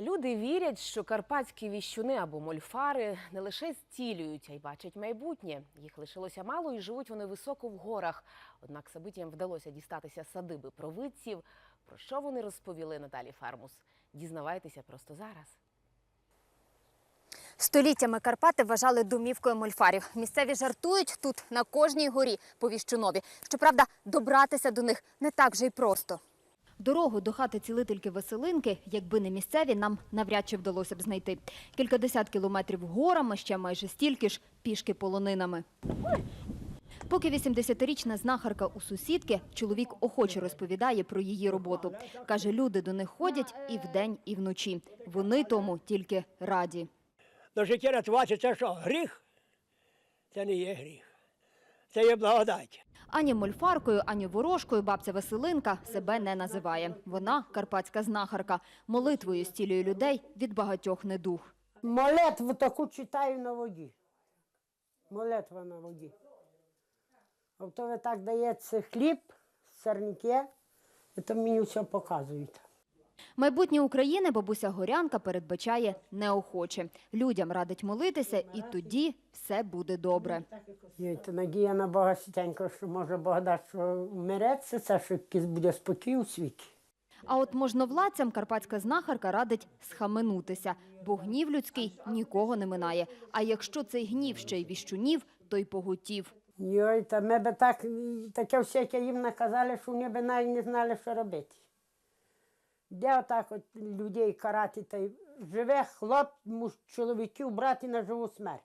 Люди вірять, що карпатські віщуни або мольфари не лише зцілюють, а й бачать майбутнє. Їх лишилося мало і живуть вони високо в горах. Однак сабитіям вдалося дістатися садиби провидців. Про що вони розповіли Наталі Фармус? Дізнавайтеся просто зараз. Століттями Карпати вважали домівкою мольфарів. Місцеві жартують тут на кожній горі по Віщунові. Щоправда, добратися до них не так же й просто. Дорогу до хати цілительки Василинки, якби не місцеві, нам навряд чи вдалося б знайти. Кількадесят кілометрів горами, ще майже стільки ж пішки полонинами. Поки 80-річна знахарка у сусідки, чоловік охоче розповідає про її роботу. Каже, люди до них ходять і вдень, і вночі. Вони тому тільки раді. До життя рятувати це що? Гріх? Це не є гріх. Це є благодать. Ані мольфаркою, ані ворожкою бабця Василинка себе не називає. Вона карпатська знахарка. Молитвою стілює людей від багатьох недуг. Молитву таку читаю на воді. Молитва на воді. А так дається хліб, сирники, і то мені все показують. Майбутнє України бабуся Горянка передбачає неохоче. Людям радить молитися, і тоді все буде добре. Є надія на Бога святенько, що може Бог дасть, що вмиреться, це що якийсь буде спокій у світі. А от можновладцям карпатська знахарка радить схаменутися, бо гнів людський нікого не минає. А якщо цей гнів ще й віщунів, то й поготів. Йой, та ми би так, таке всяке їм наказали, що вони би навіть не знали, що робити. Де отак от людей карати, та й живе хлоп, муж, чоловіків брати на живу смерть.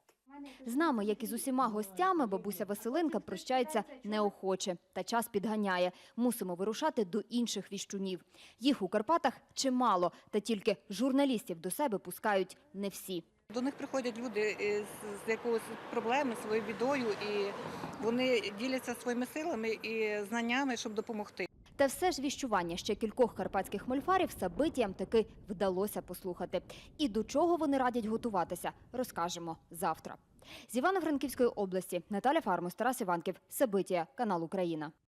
З нами, як і з усіма гостями, бабуся Василинка прощається неохоче та час підганяє. Мусимо вирушати до інших віщунів. Їх у Карпатах чимало, та тільки журналістів до себе пускають не всі. До них приходять люди з якогось проблеми, своєю бідою, і вони діляться своїми силами і знаннями, щоб допомогти. Та все ж віщування ще кількох карпатських мольфарів сабитіям таки вдалося послухати. І до чого вони радять готуватися, розкажемо завтра. З Івано-Франківської області Наталя Фармус, Тарас Іванків, Сабитія, канал Україна.